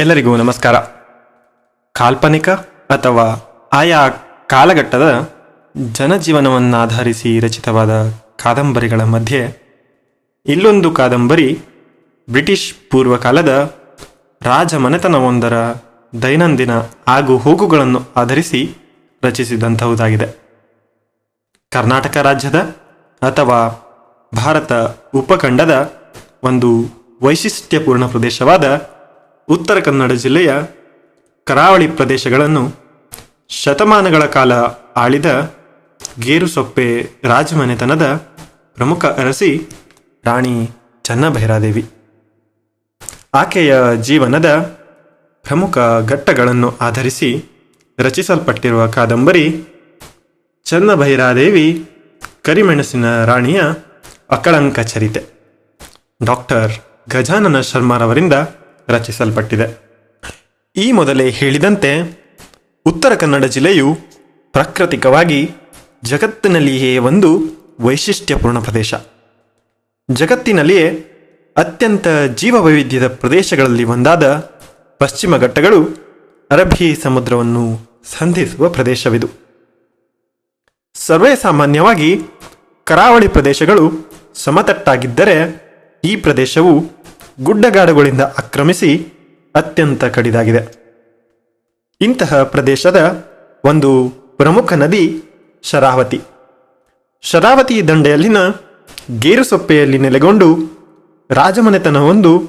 ಎಲ್ಲರಿಗೂ ನಮಸ್ಕಾರ. ಕಾಲ್ಪನಿಕ ಅಥವಾ ಆಯಾ ಕಾಲಘಟ್ಟದ ಜನಜೀವನವನ್ನಾಧರಿಸಿ ರಚಿತವಾದ ಕಾದಂಬರಿಗಳ ಮಧ್ಯೆ ಇಲ್ಲೊಂದು ಕಾದಂಬರಿ ಬ್ರಿಟಿಷ್ ಪೂರ್ವಕಾಲದ ರಾಜಮನೆತನವೊಂದರ ದೈನಂದಿನ ಆಗು ಹೋಗುಗಳನ್ನು ಆಧರಿಸಿ ರಚಿಸಿದಂತಹುದಾಗಿದೆ. ಕರ್ನಾಟಕ ರಾಜ್ಯದ ಅಥವಾ ಭಾರತ ಉಪಖಂಡದ ಒಂದು ವೈಶಿಷ್ಟ್ಯಪೂರ್ಣ ಪ್ರದೇಶವಾದ ಉತ್ತರ ಕನ್ನಡ ಜಿಲ್ಲೆಯ ಕರಾವಳಿ ಪ್ರದೇಶಗಳನ್ನು ಶತಮಾನಗಳ ಕಾಲ ಆಳಿದ ಗೇರುಸೊಪ್ಪೆ ರಾಜಮನೆತನದ ಪ್ರಮುಖ ಅರಸಿ ರಾಣಿ ಚನ್ನಭೈರಾದೇವಿ. ಆಕೆಯ ಜೀವನದ ಪ್ರಮುಖ ಘಟ್ಟಗಳನ್ನು ಆಧರಿಸಿ ರಚಿಸಲ್ಪಟ್ಟಿರುವ ಕಾದಂಬರಿ ಚನ್ನಭೈರಾದೇವಿ ಕರಿಮೆಣಸಿನ ರಾಣಿಯ ಅಕಳಂಕ ಚರಿತೆ. ಡಾಕ್ಟರ್ ಗಜಾನನ ಶರ್ಮಾರವರಿಂದ ರಚಿಸಲ್ಪಟ್ಟಿದೆ. ಈ ಮೊದಲೇ ಹೇಳಿದಂತೆ ಉತ್ತರ ಕನ್ನಡ ಜಿಲ್ಲೆಯು ಪ್ರಾಕೃತಿಕವಾಗಿ ಜಗತ್ತಿನಲ್ಲಿಯೇ ಒಂದು ವೈಶಿಷ್ಟ್ಯಪೂರ್ಣ ಪ್ರದೇಶ. ಜಗತ್ತಿನಲ್ಲಿಯೇ ಅತ್ಯಂತ ಜೀವವೈವಿಧ್ಯದ ಪ್ರದೇಶಗಳಲ್ಲಿ ಒಂದಾದ ಪಶ್ಚಿಮ ಘಟ್ಟಗಳು ಅರಬ್ಬಿ ಸಮುದ್ರವನ್ನು ಸಂಧಿಸುವ ಪ್ರದೇಶವಿದು. ಸರ್ವೇ ಸಾಮಾನ್ಯವಾಗಿ ಕರಾವಳಿ ಪ್ರದೇಶಗಳು ಸಮತಟ್ಟಾಗಿದ್ದರೆ ಈ ಪ್ರದೇಶವು ಗುಡ್ಡಗಾಡುಗಳಿಂದ ಆಕ್ರಮಿಸಿ ಅತ್ಯಂತ ಕಡಿದಾಗಿದೆ. ಇಂತಹ ಪ್ರದೇಶದ ಒಂದು ಪ್ರಮುಖ ನದಿ ಶರಾವತಿ. ಶರಾವತಿ ದಂಡೆಯಲ್ಲಿನ ಗೇರುಸೊಪ್ಪೆಯಲ್ಲಿ ನೆಲೆಗೊಂಡು ರಾಜಮನೆತನವೊಂದು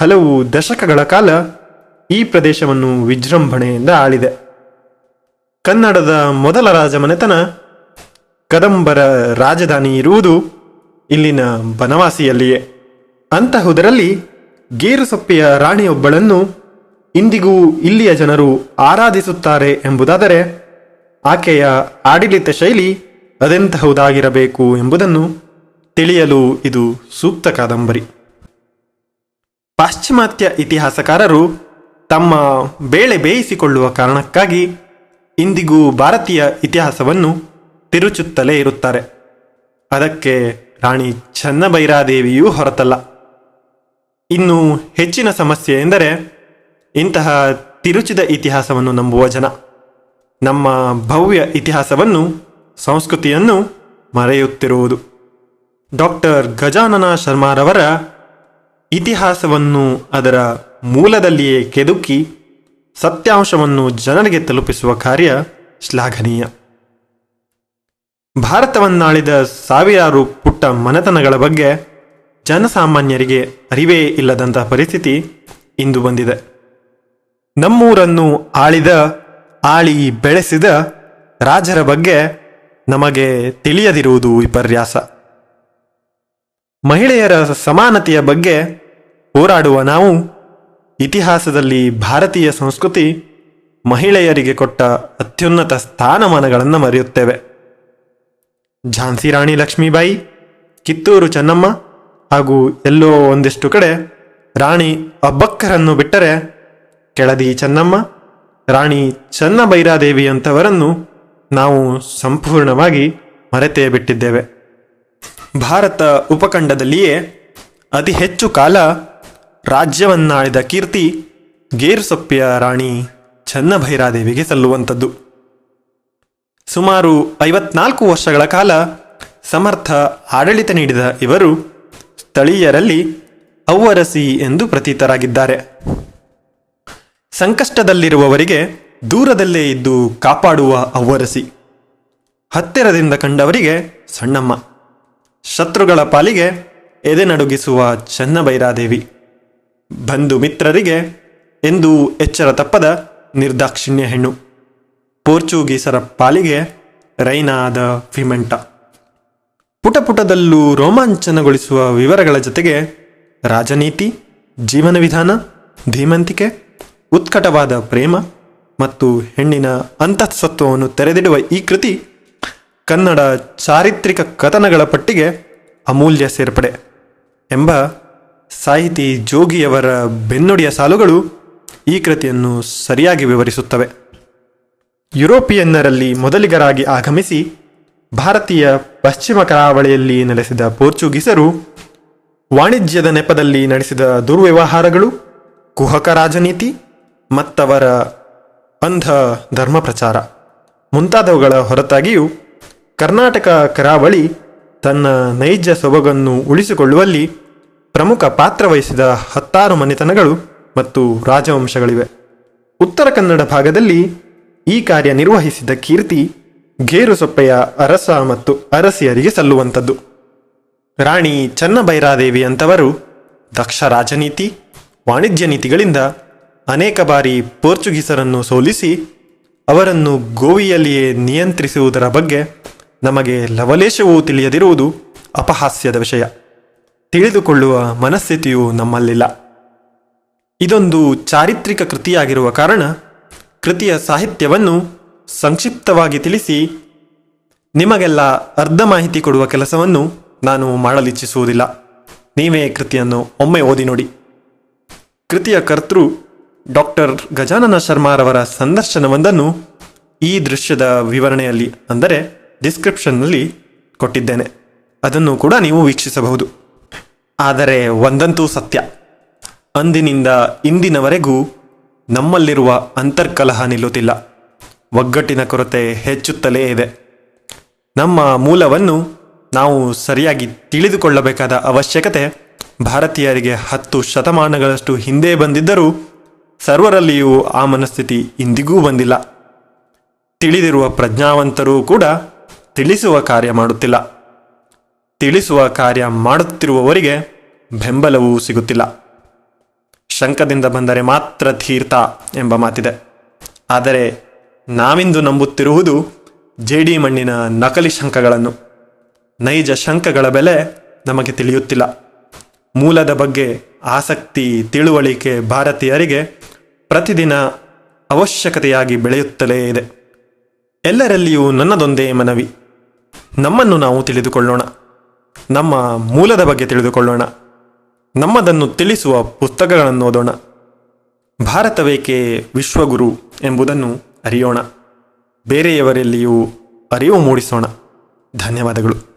ಹಲವು ದಶಕಗಳ ಕಾಲ ಈ ಪ್ರದೇಶವನ್ನು ವಿಜೃಂಭಣೆಯಿಂದ ಆಳಿದೆ. ಕನ್ನಡದ ಮೊದಲ ರಾಜಮನೆತನ ಕದಂಬರ ರಾಜಧಾನಿ ಇರುವುದು ಇಲ್ಲಿನ ಬನವಾಸಿಯಲ್ಲಿಯೇ. ಅಂತಹುದರಲ್ಲಿ ಗೇರುಸೊಪ್ಪೆಯ ರಾಣಿಯೊಬ್ಬಳನ್ನು ಇಂದಿಗೂ ಇಲ್ಲಿಯ ಜನರು ಆರಾಧಿಸುತ್ತಾರೆ ಎಂಬುದಾದರೆ ಆಕೆಯ ಆಡಳಿತ ಶೈಲಿ ಅದೆಂತಹುದಾಗಿರಬೇಕು ಎಂಬುದನ್ನು ತಿಳಿಯಲು ಇದು ಸೂಕ್ತ ಕಾದಂಬರಿ. ಪಾಶ್ಚಿಮಾತ್ಯ ಇತಿಹಾಸಕಾರರು ತಮ್ಮ ಬೇಳೆ ಬೇಯಿಸಿಕೊಳ್ಳುವ ಕಾರಣಕ್ಕಾಗಿ ಇಂದಿಗೂ ಭಾರತೀಯ ಇತಿಹಾಸವನ್ನು ತಿರುಚುತ್ತಲೇ ಇರುತ್ತಾರೆ. ಅದಕ್ಕೆ ರಾಣಿ ಚನ್ನಭೈರಾದೇವಿಯೂ ಹೊರತಲ್ಲ. ಇನ್ನು ಹೆಚ್ಚಿನ ಸಮಸ್ಯೆ ಎಂದರೆ ಇಂತಹ ತಿರುಚಿದ ಇತಿಹಾಸವನ್ನು ನಂಬುವ ಜನ. ನಮ್ಮ ಭವ್ಯ ಇತಿಹಾಸವನ್ನು, ಸಂಸ್ಕೃತಿಯನ್ನು ಮರೆಯುತ್ತಿರುವುದು. ಡಾಕ್ಟರ್ ಗಜಾನನ ಶರ್ಮಾರವರ ಇತಿಹಾಸವನ್ನು ಅದರ ಮೂಲದಲ್ಲಿಯೇ ಕೆದುಕಿ, ಸತ್ಯಾಂಶವನ್ನು ಜನರಿಗೆ ತಲುಪಿಸುವ ಕಾರ್ಯ ಶ್ಲಾಘನೀಯ. ಭಾರತವನ್ನಾಳಿದ ಸಾವಿರಾರು ಪುಟ್ಟ ಮನೆತನಗಳ ಬಗ್ಗೆ ಜನಸಾಮಾನ್ಯರಿಗೆ ಅರಿವೇ ಇಲ್ಲದಂತಹ ಪರಿಸ್ಥಿತಿ ಇಂದು ಬಂದಿದೆ. ನಮ್ಮೂರನ್ನು ಆಳಿದ, ಆಳಿ ಬೆಳೆಸಿದ ರಾಜರ ಬಗ್ಗೆ ನಮಗೆ ತಿಳಿಯದಿರುವುದು ವಿಪರ್ಯಾಸ. ಮಹಿಳೆಯರ ಸಮಾನತೆಯ ಬಗ್ಗೆ ಹೋರಾಡುವ ನಾವು, ಇತಿಹಾಸದಲ್ಲಿ ಭಾರತೀಯ ಸಂಸ್ಕೃತಿ ಮಹಿಳೆಯರಿಗೆ ಕೊಟ್ಟ ಅತ್ಯುನ್ನತ ಸ್ಥಾನಮಾನಗಳನ್ನು ಮರೆಯುತ್ತೇವೆ. ಝಾನ್ಸಿ ರಾಣಿ ಲಕ್ಷ್ಮೀಬಾಯಿ, ಕಿತ್ತೂರು ಚೆನ್ನಮ್ಮ ಹಾಗೂ ಎಲ್ಲೋ ಒಂದಿಷ್ಟು ಕಡೆ ರಾಣಿ ಅಬ್ಬಕ್ಕರನ್ನು ಬಿಟ್ಟರೆ ಕೆಳದಿ ಚೆನ್ನಮ್ಮ, ರಾಣಿ ಚನ್ನಭೈರಾದೇವಿಯಂಥವರನ್ನು ನಾವು ಸಂಪೂರ್ಣವಾಗಿ ಮರೆತೇ ಬಿಟ್ಟಿದ್ದೇವೆ. ಭಾರತ ಉಪಖಂಡದಲ್ಲಿಯೇ ಅತಿ ಹೆಚ್ಚು ಕಾಲ ರಾಜ್ಯವನ್ನಾಳಿದ ಕೀರ್ತಿ ಗೇರುಸೊಪ್ಪಿಯ ರಾಣಿ ಚನ್ನಭೈರಾದೇವಿಗೆ ಸಲ್ಲುವಂಥದ್ದು. ಸುಮಾರು ಐವತ್ನಾಲ್ಕು ವರ್ಷಗಳ ಕಾಲ ಸಮರ್ಥ ಆಡಳಿತ ನೀಡಿದ ಇವರು ಸ್ಥಳೀಯರಲ್ಲಿ ಅವ್ವರಸಿ ಎಂದು ಪ್ರತೀತರಾಗಿದ್ದಾರೆ. ಸಂಕಷ್ಟದಲ್ಲಿರುವವರಿಗೆ ದೂರದಲ್ಲೇ ಇದ್ದು ಕಾಪಾಡುವ ಅವ್ವರಸಿ ಹತ್ತಿರದಿಂದ ಕಂಡವರಿಗೆ ಸಣ್ಣಮ್ಮ ಶತ್ರುಗಳ ಪಾಲಿಗೆ ಎದೆನಡುಗಿಸುವ ಚನ್ನಭೈರಾದೇವಿ ಬಂಧು ಮಿತ್ರರಿಗೆ ಎಂದು ಎಚ್ಚರ ತಪ್ಪದ ನಿರ್ದಾಕ್ಷಿಣ್ಯ ಹೆಣ್ಣು. ಪೋರ್ಚುಗೀಸರ ಪಾಲಿಗೆ ರೈನಾದ ಫಿಮೆಂಟ. ಪುಟಪುಟದಲ್ಲೂ ರೋಮಾಂಚನಗೊಳಿಸುವ ವಿವರಗಳ ಜೊತೆಗೆ ರಾಜನೀತಿ, ಜೀವನ ವಿಧಾನ, ಧೀಮಂತಿಕೆ, ಉತ್ಕಟವಾದ ಪ್ರೇಮ ಮತ್ತು ಹೆಣ್ಣಿನ ಅಂತಃಸತ್ವವನ್ನು ತೆರೆದಿಡುವ ಈ ಕೃತಿ ಕನ್ನಡ ಚಾರಿತ್ರಿಕ ಕಥನಗಳ ಪಟ್ಟಿಗೆ ಅಮೂಲ್ಯ ಸೇರ್ಪಡೆ ಎಂಬ ಸಾಹಿತಿ ಜೋಗಿಯವರ ಬೆನ್ನುಡಿಯ ಸಾಲುಗಳು ಈ ಕೃತಿಯನ್ನು ಸರಿಯಾಗಿ ವಿವರಿಸುತ್ತವೆ. ಯುರೋಪಿಯನ್ನರಲ್ಲಿ ಮೊದಲಿಗರಾಗಿ ಆಗಮಿಸಿ ಭಾರತೀಯ ಪಶ್ಚಿಮ ಕರಾವಳಿಯಲ್ಲಿ ನೆಲೆಸಿದ ಪೋರ್ಚುಗೀಸರು ವಾಣಿಜ್ಯದ ನೆಪದಲ್ಲಿ ನಡೆಸಿದ ದುರ್ವ್ಯವಹಾರಗಳು, ಕುಹಕ ರಾಜನೀತಿ ಮತ್ತವರ ಅಂಧ ಧರ್ಮ ಪ್ರಚಾರ ಮುಂತಾದವುಗಳ ಹೊರತಾಗಿಯೂ ಕರ್ನಾಟಕ ಕರಾವಳಿ ತನ್ನ ನೈಜ ಸೊಬಗನ್ನು ಉಳಿಸಿಕೊಳ್ಳುವಲ್ಲಿ ಪ್ರಮುಖ ಪಾತ್ರ ವಹಿಸಿದ ಹತ್ತಾರು ಮನೆತನಗಳು ಮತ್ತು ರಾಜವಂಶಗಳಿವೆ. ಉತ್ತರ ಕನ್ನಡ ಭಾಗದಲ್ಲಿ ಈ ಕಾರ್ಯ ನಿರ್ವಹಿಸಿದ ಕೀರ್ತಿ ಗೇರುಸೊಪ್ಪೆಯ ಅರಸ ಮತ್ತು ಅರಸಿಯರಿಗೆ ಸಲ್ಲುವಂಥದ್ದು. ರಾಣಿ ಚನ್ನಭೈರಾದೇವಿ ಅಂತವರು ದಕ್ಷ ರಾಜನೀತಿ, ವಾಣಿಜ್ಯ ನೀತಿಗಳಿಂದ ಅನೇಕ ಬಾರಿ ಪೋರ್ಚುಗೀಸರನ್ನು ಸೋಲಿಸಿ ಅವರನ್ನು ಗೋವಿಯಲ್ಲಿಯೇ ನಿಯಂತ್ರಿಸುವುದರ ಬಗ್ಗೆ ನಮಗೆ ಲವಲೇಶವೂ ತಿಳಿಯದಿರುವುದು ಅಪಹಾಸ್ಯದ ವಿಷಯ. ತಿಳಿದುಕೊಳ್ಳುವ ಮನಸ್ಥಿತಿಯು ನಮ್ಮಲ್ಲಿಲ್ಲ. ಇದೊಂದು ಚಾರಿತ್ರಿಕ ಕೃತಿಯಾಗಿರುವ ಕಾರಣ ಕೃತಿಯ ಸಾಹಿತ್ಯವನ್ನು ಸಂಕ್ಷಿಪ್ತವಾಗಿ ತಿಳಿಸಿ, ನಿಮಗೆಲ್ಲ ಅರ್ಧ ಮಾಹಿತಿ ಕೊಡುವ ಕೆಲಸವನ್ನು ನಾನು ಮಾಡಲಿಚ್ಛಿಸುವುದಿಲ್ಲ. ನೀವೇ ಕೃತಿಯನ್ನು ಒಮ್ಮೆ ಓದಿ ನೋಡಿ. ಕೃತಿಯ ಕರ್ತೃ ಡಾಕ್ಟರ್ ಗಜಾನನ ಶರ್ಮಾರವರ ಸಂದರ್ಶನವೊಂದನ್ನು ಈ ದೃಶ್ಯದ ವಿವರಣೆಯಲ್ಲಿ, ಅಂದರೆ ಡಿಸ್ಕ್ರಿಪ್ಷನ್ನಲ್ಲಿ ಕೊಟ್ಟಿದ್ದೇನೆ. ಅದನ್ನು ಕೂಡ ನೀವು ವೀಕ್ಷಿಸಬಹುದು. ಆದರೆ ಒಂದಂತೂ ಸತ್ಯ. ಅಂದಿನಿಂದ ಇಂದಿನವರೆಗೂ ನಮ್ಮಲ್ಲಿರುವ ಅಂತರ್ಕಲಹ ನಿಲ್ಲುತ್ತಿಲ್ಲ. ಒಗ್ಗಟ್ಟಿನ ಕೊರತೆ ಹೆಚ್ಚುತ್ತಲೇ ಇದೆ. ನಮ್ಮ ಮೂಲವನ್ನು ನಾವು ಸರಿಯಾಗಿ ತಿಳಿದುಕೊಳ್ಳಬೇಕಾದ ಅವಶ್ಯಕತೆ ಭಾರತೀಯರಿಗೆ ಹತ್ತು ಶತಮಾನಗಳಷ್ಟು ಹಿಂದೆ ಬಂದಿದ್ದರೂ ಸರ್ವರಲ್ಲಿಯೂ ಆ ಮನಸ್ಥಿತಿ ಇಂದಿಗೂ ಬಂದಿಲ್ಲ. ತಿಳಿದಿರುವ ಪ್ರಜ್ಞಾವಂತರೂ ಕೂಡ ತಿಳಿಸುವ ಕಾರ್ಯ ಮಾಡುತ್ತಿಲ್ಲ. ತಿಳಿಸುವ ಕಾರ್ಯ ಮಾಡುತ್ತಿರುವವರಿಗೆ ಬೆಂಬಲವೂ ಸಿಗುತ್ತಿಲ್ಲ. ಶಂಕದಿಂದ ಬಂದರೆ ಮಾತ್ರ ತೀರ್ಥ ಎಂಬ ಮಾತಿದೆ. ಆದರೆ ನಾವಿಂದು ನಂಬುತ್ತಿರುವುದು ಜೇಡಿ ಮಣ್ಣಿನ ನಕಲಿ ಶಂಕಗಳನ್ನು ನೈಜ ಶಂಕಗಳ ಬೆಲೆ ನಮಗೆ ತಿಳಿಯುತ್ತಿಲ್ಲ. ಮೂಲದ ಬಗ್ಗೆ ಆಸಕ್ತಿ, ತಿಳುವಳಿಕೆ ಭಾರತೀಯರಿಗೆ ಪ್ರತಿದಿನ ಅವಶ್ಯಕತೆಯಾಗಿ ಬೆಳೆಯುತ್ತಲೇ ಇದೆ. ಎಲ್ಲರಲ್ಲಿಯೂ ನನ್ನದೊಂದೇ ಮನವಿ. ನಮ್ಮನ್ನು ನಾವು ತಿಳಿದುಕೊಳ್ಳೋಣ. ನಮ್ಮ ಮೂಲದ ಬಗ್ಗೆ ತಿಳಿದುಕೊಳ್ಳೋಣ. ನಮ್ಮದನ್ನು ತಿಳಿಸುವ ಪುಸ್ತಕಗಳನ್ನು ಓದೋಣ ಭಾರತವೇಕೆ ವಿಶ್ವಗುರು ಎಂಬುದನ್ನು ಅರಿಯೋಣ. ಬೇರೆಯವರಲ್ಲಿಯೂ ಅರಿವು ಮೂಡಿಸೋಣ. ಧನ್ಯವಾದಗಳು.